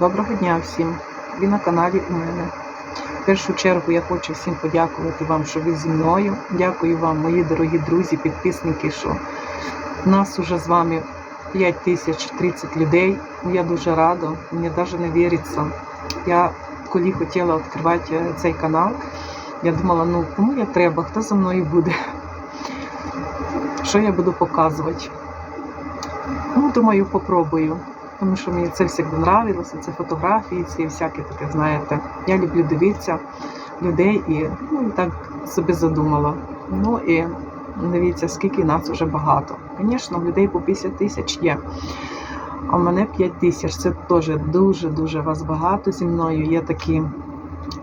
Доброго дня всім! Ви на каналі у мене. В першу чергу я хочу всім подякувати вам, що ви зі мною. Дякую вам, мої дорогі друзі, підписники, що нас уже з вами 5 тисяч 30 людей. Я дуже рада, мені навіть не віриться. Я коли хотіла відкривати е, цей канал, я думала, ну кому я треба, хто за мною буде, що я буду показувати. Ну, думаю, попробую. Тому що мені це завжди нравилося, це фотографії, ці всяке таке, знаєте. Я люблю дивитися людей і ну, так собі задумала. Ну і дивіться, скільки нас вже багато. Звісно, людей по 50 тисяч є. А в мене 5 тисяч. Це теж дуже-дуже вас багато зі мною. Є такі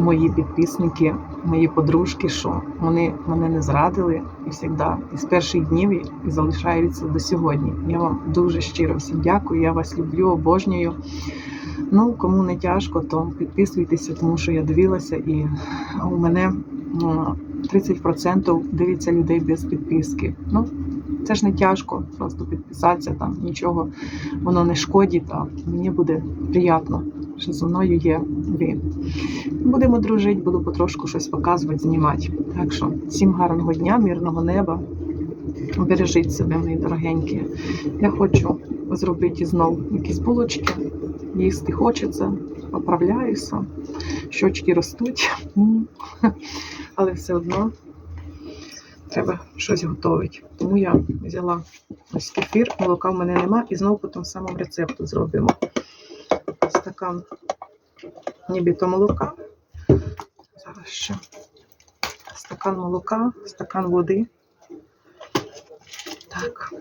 мої підписники, мої подружки, що вони мене не зрадили і завжди, і з перших днів і залишаються до сьогодні. Я вам дуже щиро всім дякую. Я вас люблю, обожнюю. Ну, кому не тяжко, то підписуйтеся, тому що я дивилася, і у мене ну, 30% дивиться людей без підписки. Ну, це ж не тяжко, просто підписатися там, нічого воно не шкодить, а мені буде приємно, що зі мною є ви. Будемо дружити, буду потрошку щось показувати, знімати. Так що всім гарного дня, мирного неба. Бережіть себе, мої дорогенькі. Я хочу зробити знову якісь булочки. Їсти хочеться, поправляюся, щочки ростуть, але все одно треба щось готувати. Тому я взяла ось кефір, молока в мене нема, і знову по тому самому рецепту зробимо. Стакан нібито молока. Зараз ще стакан молока, стакан води. Так,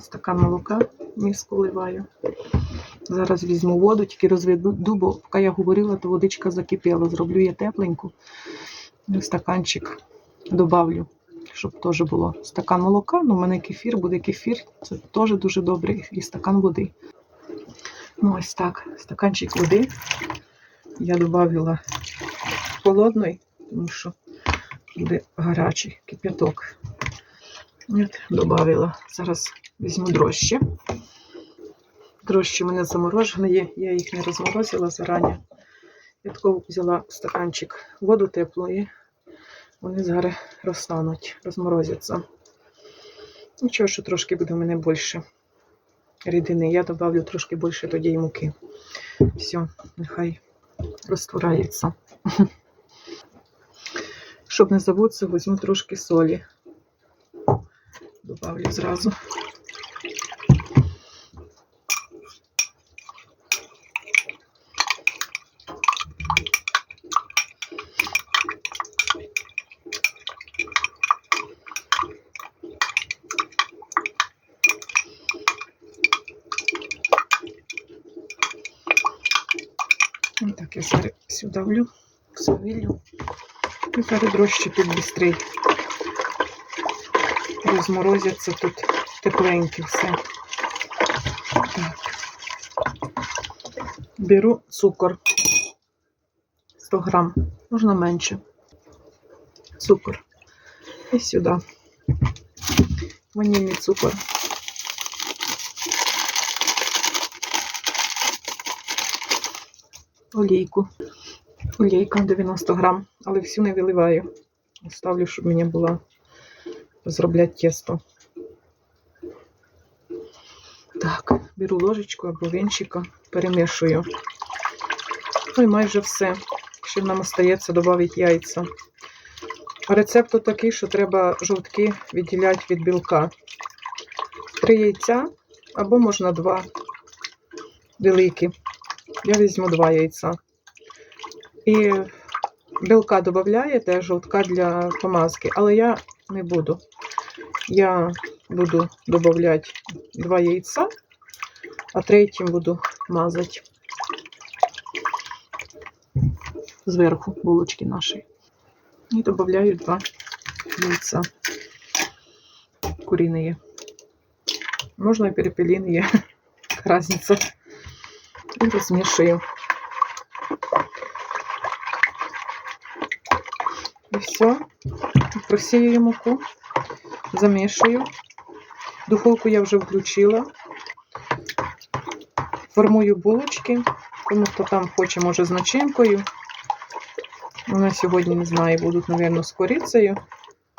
стакан молока в миску вливаю. Зараз візьму воду, тільки розведу, бо поки я говорила, то водичка закипіла. Зроблю я тепленьку. Стаканчик добавлю, щоб теж було стакан молока. Ну, у мене кефір, буде кефір. Це теж дуже добре. І стакан води. Ну, ось так, стаканчик води. Я додавила холодної, тому що буде гарячий кип'яток. Добавила. Зараз візьму дрожжі. Дрожжі мене заморожені є, я їх не розморозила зарані. Я таку взяла стаканчик воду теплої. Вони зараз розтануть, розморозяться. Нічого, що трошки буде в мене більше рідини. Я додавлю трошки більше тоді й муки. Все, нехай розтворається. Щоб не забутися, візьму трошки солі. Добавлю зразу. Ось так я зараз сюди влю, все вилью. І дрожче тут швидше розморозяться тут тепленьке все. Так. Беру цукор 100 грам, можна менше. Цукор. І сюди. Ванільний цукор. Олійку. Олійка 90 грам, але всю не виливаю. Оставлю, щоб мені була зроблять тісто. Так, беру ложечку або вінчика, перемішую. Ну і майже все. Ще нам остається додати яйця. Рецепт такий, що треба жовтки відділяти від білка. Три яйця або можна два великі. Я візьму два яйця. І білка додаєте, а жовтка для помазки, але я не буду. Я буду додавати два яйця, а третім буду мазати зверху булочки наші. І додаю два яйця куриные. Можна і перепелиные, разница. І розмішую. І все. Просію муку, замішую. Духовку я вже включила. Формую булочки, Тому хто там хоче, може, з начинкою. Нас сьогодні, не знаю, будуть, мабуть, з корицею.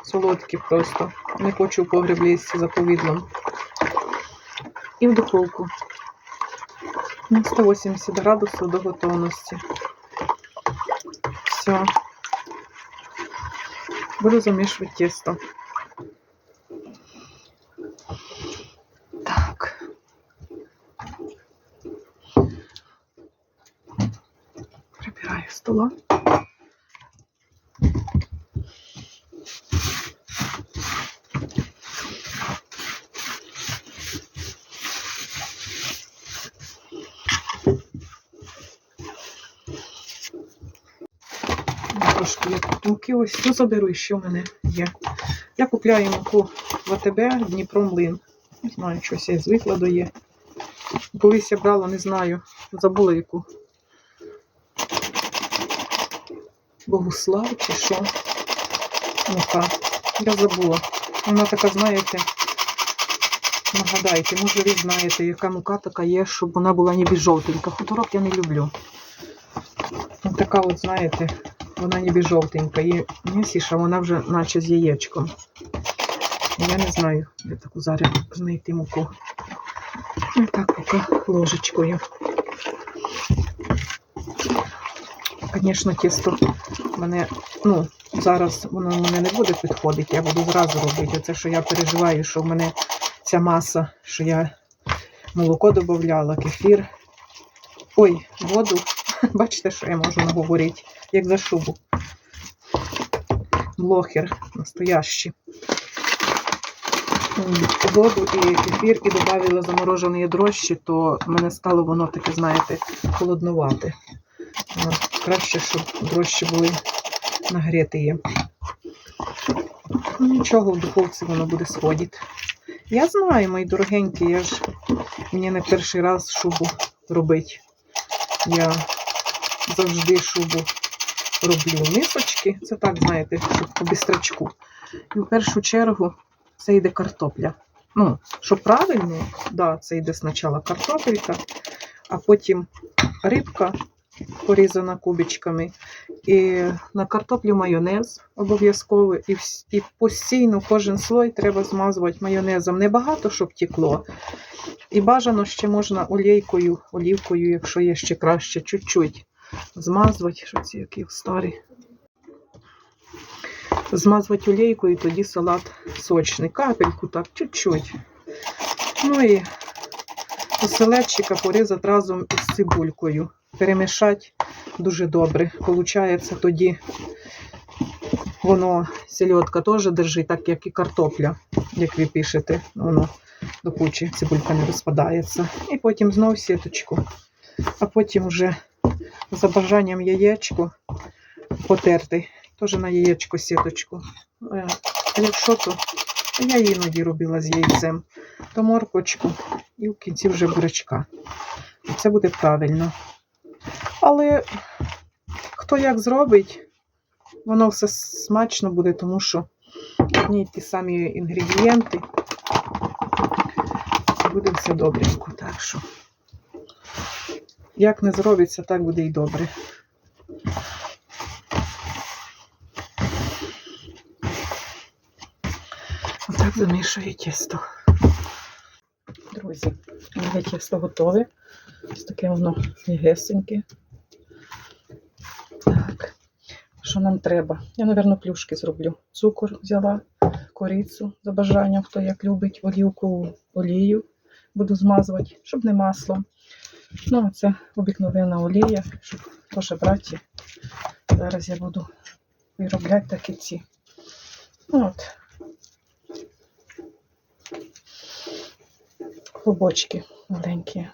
Солодкі просто. Не хочу в погріб лізти за повідлом. І в духовку. На 180 градусів до готовності. Все. Буду замішувати тісто. Так. Прибираю стола. Трошки я тут муки ось ну, заберу, що в мене є. Я купляю муку в АТБ Дніпро Млин. Не знаю, щось я звикла до є. Колись я брала, не знаю, забула яку. Богуслав чи що. Мука. Я забула. Вона така, знаєте, нагадайте, може ви знаєте, яка мука така є, щоб вона була ніби жовтенька. Хуторок я не люблю. Така от, знаєте, вона ніби жовтенька. І м'ясіша, вона вже наче з яєчком. Я не знаю, де таку зараз знайти муку. І так поки ложечкою. Звісно, тісто мене, ну, зараз воно мене не буде підходити, я буду зразу робити. Оце, що я переживаю, що в мене ця маса, що я молоко додавала, кефір. Ой, воду. Бачите, що я можу наговорити, як за шубу. Блохер настоящий. Воду і кефір, і додавила заморожені дрожжі, то мене стало воно таке, знаєте, холоднувате. А, Краще, щоб дрожжі були нагріті. Ну, Нічого, в духовці воно буде сходити. Я знаю, мої дорогенькі, я ж мені не перший раз шубу робить. Я завжди шубу роблю мисочки. Це так, знаєте, щоб по бістрачку. І в першу чергу це йде картопля. Ну, що правильно, да, це йде спочатку картопелька, а потім рибка порізана кубичками. І на картоплю майонез обов'язково. І, і постійно кожен слой треба змазувати майонезом. Небагато, щоб тікло. І бажано ще можна олійкою, олівкою, якщо є ще краще, чуть-чуть змазувати. Що ці які старі. Змазувати олійкою, тоді салат сочний. Капельку так, чуть-чуть. Ну і оселедчика порізати разом із цибулькою. Перемішати дуже добре. Получається тоді воно сельодка теж держить, так як і картопля, як ви пишете. Воно до кучі цибулька не розпадається. І потім знову сіточку. А потім вже за бажанням яєчко потерти. Теж на яєчко сіточку. Е, якщо то, я іноді робила з яйцем, то морквочку і в кінці вже бурячка. Це буде правильно. Але хто як зробить, воно все смачно буде, тому що одні ті самі інгредієнти. Буде все добренько. Так що, як не зробиться, так буде і добре. Отак замішую тісто. Друзі, моє тісто готове. Ось таке воно м'ягесеньке. Так, що нам треба? Я, мабуть, плюшки зроблю. Цукор взяла, корицю за бажанням, хто як любить, олівку, олію буду змазувати, щоб не маслом. Ну, це обикновена олія, щоб теж брати. Зараз я буду виробляти такі ці. От. Клубочки маленькі.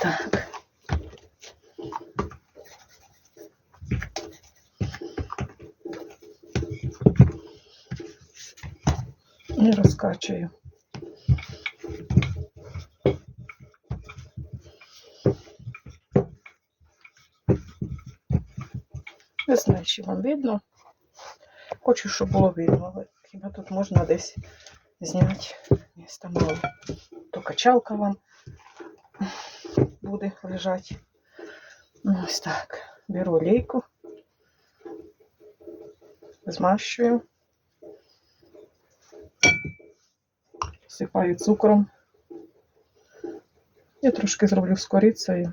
Так. І розкачую. Не знаю, чи вам видно. Хочу, щоб було видно, але хіба тут можна десь зняти місто мало. То качалка вам буде лежати. Ну, Ось так. Беру олійку, змащую, всипаю цукром. Я трошки зроблю з корицею.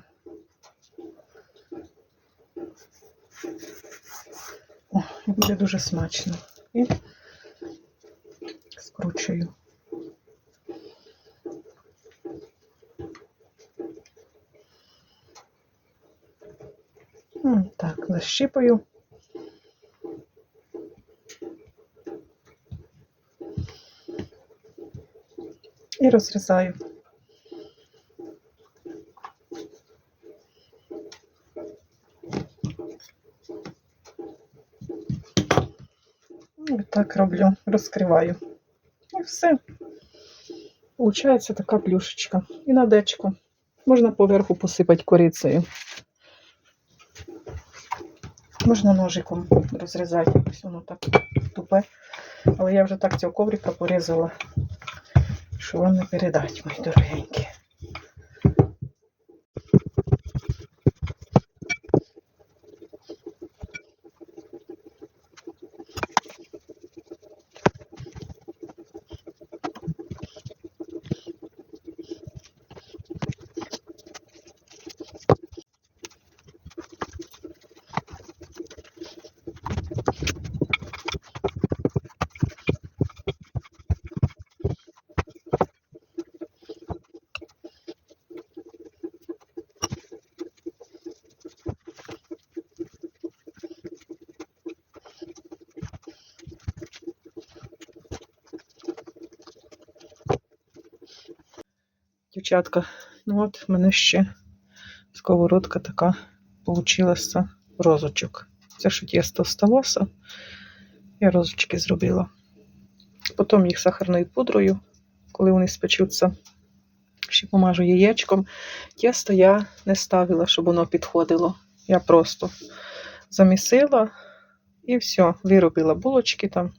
О, і буде дуже смачно. І скручую. Так, защипаю. І розрізаю. І так роблю, розкриваю. І все. Получається така плюшечка. І на дечко. Можна поверху посипати корицею. Можна ножиком розрізати, ось воно так тупе. Але я вже так цього коврика порізала, що вам не передать, мої дорогенькі. Дівчатка, ну от в мене ще сковородка така получилася розочок. Це що тісто сталося, я розочки зробила. Потім їх сахарною пудрою, коли вони спечуться, ще помажу яєчком. Тісто я не ставила, щоб воно підходило. Я просто замісила і все, виробила булочки там,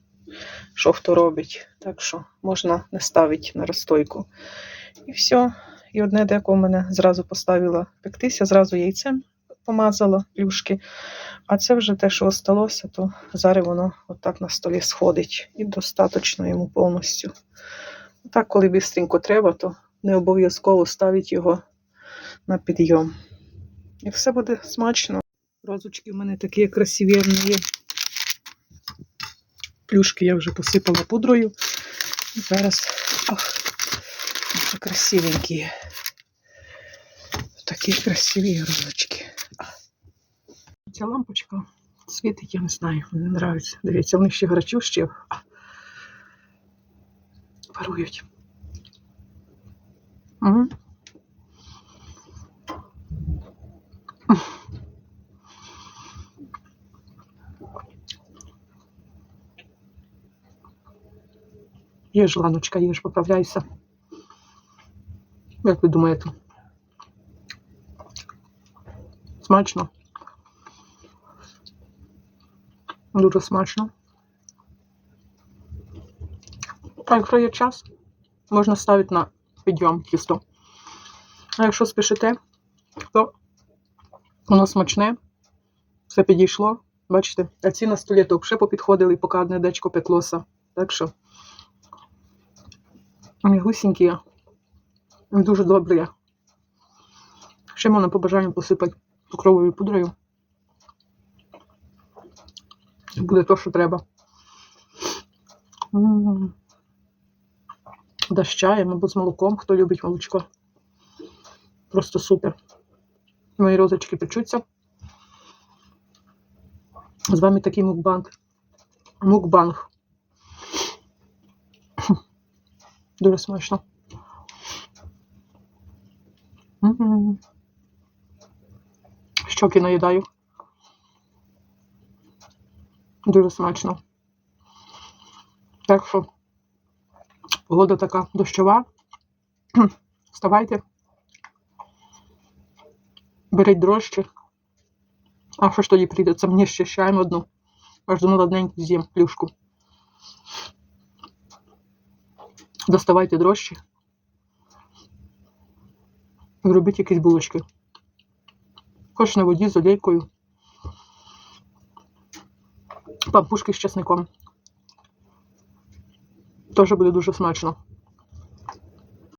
що хто робить. Так що можна не ставити на розстойку. І все. І одне деко в мене зразу поставила пектися, зразу яйцем помазала плюшки. А це вже те, що осталося, то зараз воно отак на столі сходить. І достатньо йому повністю. Так, коли бистренько треба, то не обов'язково ставити його на підйом. І все буде смачно. Розочки в мене такі красиві. Плюшки я вже посипала пудрою. І зараз. Ах, Дуже красивенькі. Такі красиві розочки. Ця лампочка світить, я не знаю, мені не подобається. Дивіться, вони ще гарячущі. А. Парують. Угу. Їж, Ланочка, їж, поправляйся. Як ви думаєте? Смачно? Дуже смачно. А якщо є час, можна ставити на підйом тісто. А якщо спішите, то воно смачне, все підійшло. Бачите, а ці на столі то вже попідходили, поки одне дечко пеклося. Так що мігусінькі. Дуже добре. Ще можна по бажанню посипати цукровою пудрою. Буде то, що треба. Да з чаєм або з молоком, хто любить молочко. Просто супер. Мої розочки печуться. З вами такий мукбанг. Мукбанг. Дуже смачно. Щоки наїдаю. Дуже смачно. Так що погода така дощова. Вставайте. Беріть дрожчі. А що ж тоді прийдеться? Мені ще чаєм одну. Аж до молодненьку з'їм плюшку. Доставайте дрожчі. І якісь булочки. Хоч на воді з олійкою. Пампушки з чесником. Теж буде дуже смачно.